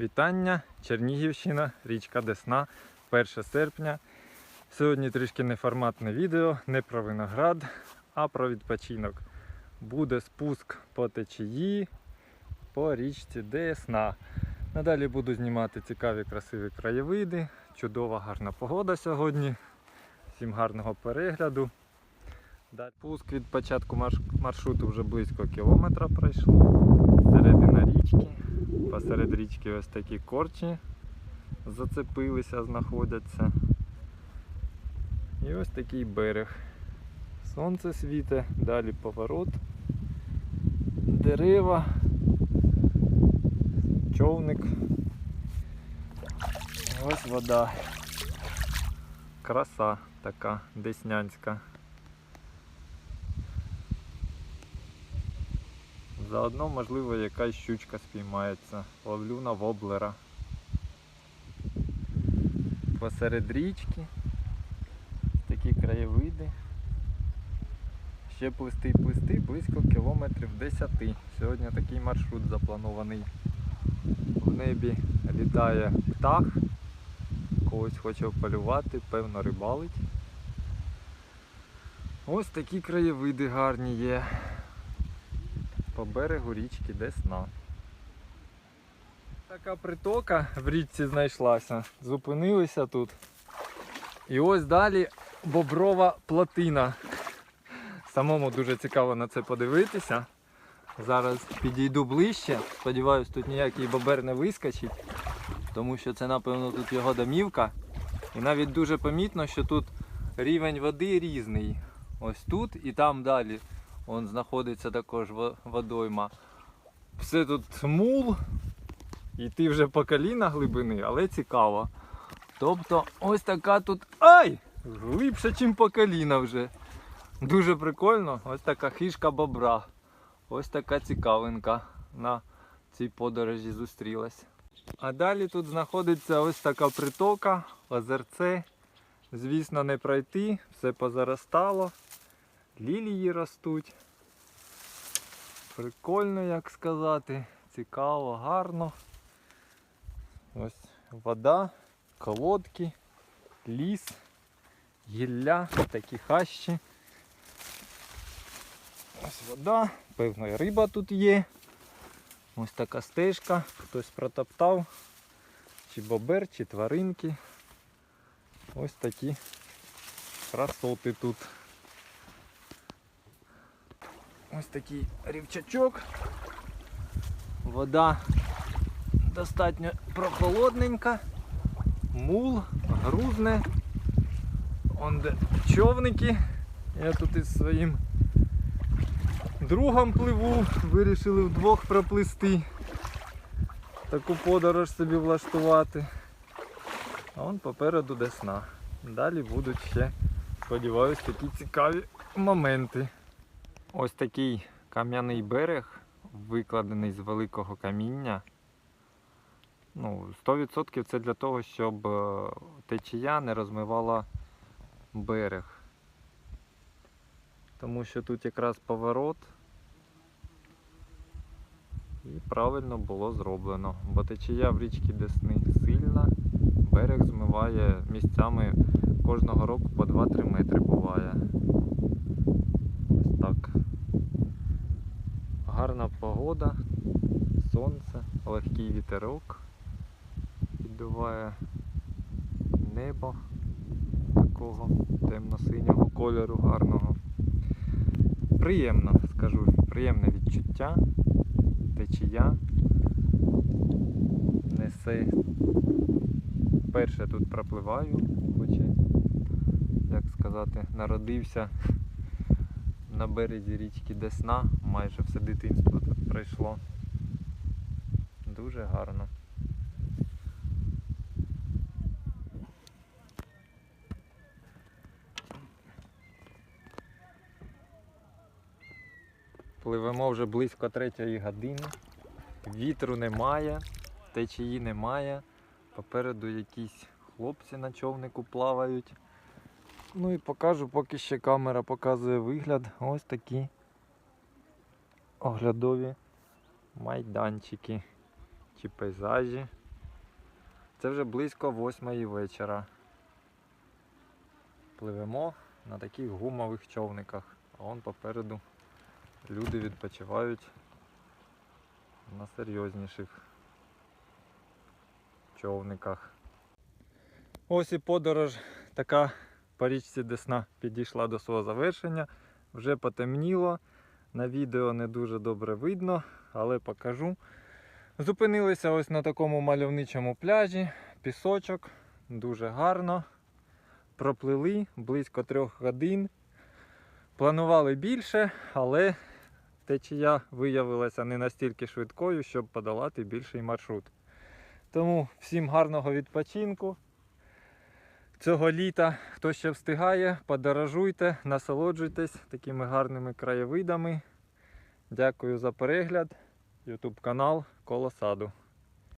Вітання, Чернігівщина, річка Десна, 1 серпня. Сьогодні трішки неформатне відео, не про виноград, а про відпочинок. Буде спуск по течії по річці Десна. Надалі буду знімати цікаві красиві краєвиди. Чудова гарна погода сьогодні. Всім гарного перегляду. Пуск від початку маршруту вже близько кілометра пройшло. Середина річки. Посеред річки ось такі корчі зацепилися, знаходяться. І ось такий берег. Сонце світе, далі поворот, дерева, човник. Ось вода. Краса така деснянська. Заодно, можливо, якась щучка спіймається. Ловлю на воблера. Посеред річки. Такі краєвиди. Ще плисти й плисти близько кілометрів 10. Сьогодні такий маршрут запланований. В небі літає птах. Когось хоче полювати, певно рибалить. Ось такі краєвиди гарні є по берегу річки Десна. Така притока в річці знайшлася. Зупинилися тут. І ось далі боброва плотина. Самому дуже цікаво на це подивитися. Зараз підійду ближче. Сподіваюсь, тут ніякий бобер не вискочить, тому що це, напевно, тут його домівка. І навіть дуже помітно, що тут рівень води різний. Ось тут і там далі. Вон знаходиться також во- водойма. Все тут мул. Йти вже по коліна глибини, але цікаво. Тобто ось така тут. Ай! Глибше, ніж по коліна вже. Дуже прикольно. Ось така хижка бобра. Ось така цікавинка на цій подорожі зустрілась. А далі тут знаходиться ось така притока, озерце. Звісно, не пройти, все позаростало. Лілії ростуть. Прикольно, як сказати. Цікаво, гарно. Ось вода, колодки, ліс, гілля, такі хащі. Ось вода, певно, і риба тут є. Ось така стежка, хтось протоптав. Чи бобер, чи тваринки. Ось такі красоти тут. Ось такий рівчачок. Вода достатньо прохолодненька. Мул, грузне. Он де човники. Я тут із своїм другом пливу, вирішили вдвох проплисти. Таку подорож собі влаштувати. А он попереду десна. Далі будуть ще, сподіваюсь, такі цікаві моменти. Ось такий кам'яний берег, викладений з великого каміння. Ну, 100% це для того, щоб е, течія не розмивала берег. Тому що тут якраз поворот. І правильно було зроблено. Бо течія в річці Десни сильна, берег змиває місцями кожного року по 2-3 метри буває. Так. Гарна погода, сонце, легкий вітерок піддуває небо такого темно-синього кольору гарного. Приємно, скажу, приємне відчуття, течія несе. Перше тут пропливаю, хоч, як сказати, народився на березі річки Десна, майже все дитинство тут пройшло. Дуже гарно. Пливемо вже близько третьої години. Вітру немає, течії немає. Попереду якісь хлопці на човнику плавають. Ну і покажу, поки ще камера показує вигляд. Ось такі оглядові майданчики чи пейзажі. Це вже близько восьмої вечора. Пливемо на таких гумових човниках. А вон попереду люди відпочивають на серйозніших човниках. Ось і подорож така по річці Десна підійшла до свого завершення. Вже потемніло. На відео не дуже добре видно, але покажу. Зупинилися ось на такому мальовничому пляжі, пісочок, дуже гарно. Проплили близько трьох годин. Планували більше, але течія виявилася не настільки швидкою, щоб подолати більший маршрут. Тому всім гарного відпочинку. Цього літа, хто ще встигає, подорожуйте, насолоджуйтесь такими гарними краєвидами. Дякую за перегляд. Ютуб канал Коло Саду.